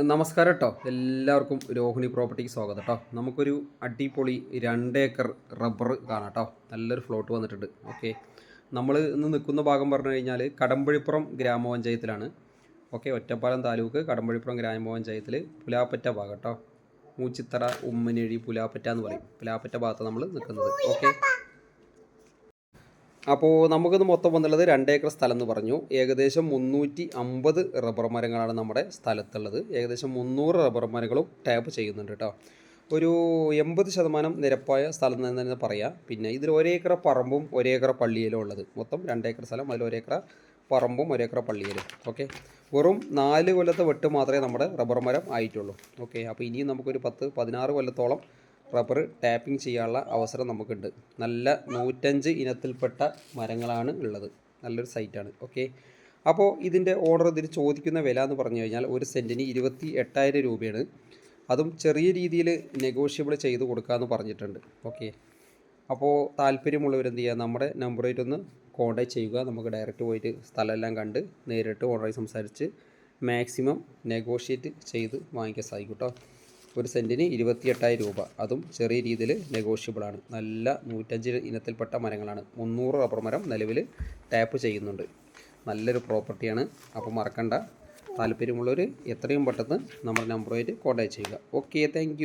നമസ്കാരം കേട്ടോ എല്ലാവർക്കും രോഹിണി പ്രോപ്പർട്ടിക്ക് സ്വാഗതം കേട്ടോ നമുക്കൊരു അടിപൊളി രണ്ട് ഏക്കർ റബ്ബർ കാണാം കേട്ടോ നല്ലൊരു ഫ്ലോട്ട് വന്നിട്ടുണ്ട്. ഓക്കെ നമ്മൾ ഇന്ന് നിൽക്കുന്ന ഭാഗം പറഞ്ഞു കഴിഞ്ഞാൽ കടമ്പഴിപ്പുറം ഗ്രാമപഞ്ചായത്തിലാണ്. ഓക്കെ ഒറ്റപ്പാലം താലൂക്ക് കടമ്പഴിപ്പുറം ഗ്രാമപഞ്ചായത്തിൽ പുലാപ്പറ്റ ഭാഗം കേട്ടോ മൂച്ചിത്തറ ഉമ്മനേഴി പുലാപ്പറ്റ എന്ന് പറയും. പുലാപ്പറ്റ ഭാഗത്താണ് നമ്മൾ നിൽക്കുന്നത്. ഓക്കെ അപ്പോൾ നമുക്കിന്ന് മൊത്തം വന്നുള്ളത് രണ്ട് ഏക്കർ സ്ഥലം എന്ന് പറഞ്ഞു. ഏകദേശം മുന്നൂറ്റി അമ്പത് റബ്ബർ മരങ്ങളാണ് നമ്മുടെ സ്ഥലത്തുള്ളത്. ഏകദേശം മുന്നൂറ് റബ്ബർ മരങ്ങളും ടാപ്പ് ചെയ്യുന്നുണ്ട് കേട്ടോ ഒരു എൺപത് ശതമാനം നിരപ്പായ സ്ഥലം എന്ന് തന്നെ പറയാം. പിന്നെ ഇതിൽ ഒരേക്കറ പറമ്പും ഒരേക്കറ പള്ളിയിലും ഉള്ളത്. മൊത്തം രണ്ട് ഏക്കർ സ്ഥലം അതിൽ ഒരേക്കറ പറമ്പും ഒരേക്കറ പള്ളിയിലും. ഓക്കെ? വെറും നാല് കൊല്ലത്തെ വെട്ട് മാത്രമേ നമ്മുടെ റബ്ബർ മരം ആയിട്ടുള്ളൂ. ഓക്കെ? അപ്പോൾ ഇനിയും നമുക്കൊരു പത്ത് പതിനാറ് കൊല്ലത്തോളം റബ്ബർ ടാപ്പിംഗ് ചെയ്യാനുള്ള അവസരം നമുക്കുണ്ട്. നല്ല നൂറ്റഞ്ച് ഇനത്തിൽപ്പെട്ട മരങ്ങളാണ് ഉള്ളത്. നല്ലൊരു സൈറ്റാണ് ഓക്കെ അപ്പോൾ ഇതിന്റെ ഓർഡർ ഇതിൽ ചോദിക്കുന്ന വില എന്ന് പറഞ്ഞു കഴിഞ്ഞാൽ ഒരു സെന്റിന് ഇരുപത്തി എട്ടായിരം രൂപയാണ്. അതും ചെറിയ രീതിയിൽ നെഗോഷ്യബിൾ ചെയ്ത് കൊടുക്കാമെന്ന് പറഞ്ഞിട്ടുണ്ട്. ഓക്കെ അപ്പോൾ താല്പര്യമുള്ളവർ എന്ത് ചെയ്യുക? നമ്മുടെ നമ്പറായിട്ട് ഒന്ന് ചെയ്യുക. നമുക്ക് ഡയറക്റ്റ് പോയിട്ട് സ്ഥലമെല്ലാം കണ്ട് നേരിട്ട് ഓർഡറായി സംസാരിച്ച് മാക്സിമം നെഗോഷിയേറ്റ് ചെയ്ത് വാങ്ങിക്കാൻ സാധിക്കും കേട്ടോ ഒരു സെന്റിന് ഇരുപത്തി എട്ടായിരം രൂപ. അതും ചെറിയ രീതിയിൽ നെഗോഷ്യബിൾ ആണ്. നല്ല നൂറ്റഞ്ച് ഇനത്തിൽപ്പെട്ട മരങ്ങളാണ്. മുന്നൂറ് റബ്ബർ മരം നിലവിൽ ടാപ്പ് ചെയ്യുന്നുണ്ട്. നല്ലൊരു പ്രോപ്പർട്ടിയാണ് അപ്പോൾ മറക്കണ്ട. താല്പര്യമുള്ളവർ എത്രയും പെട്ടെന്ന് നമ്മുടെ നമ്പറുമായിട്ട് കോൺടാക്ട് ചെയ്യുക. Okay thank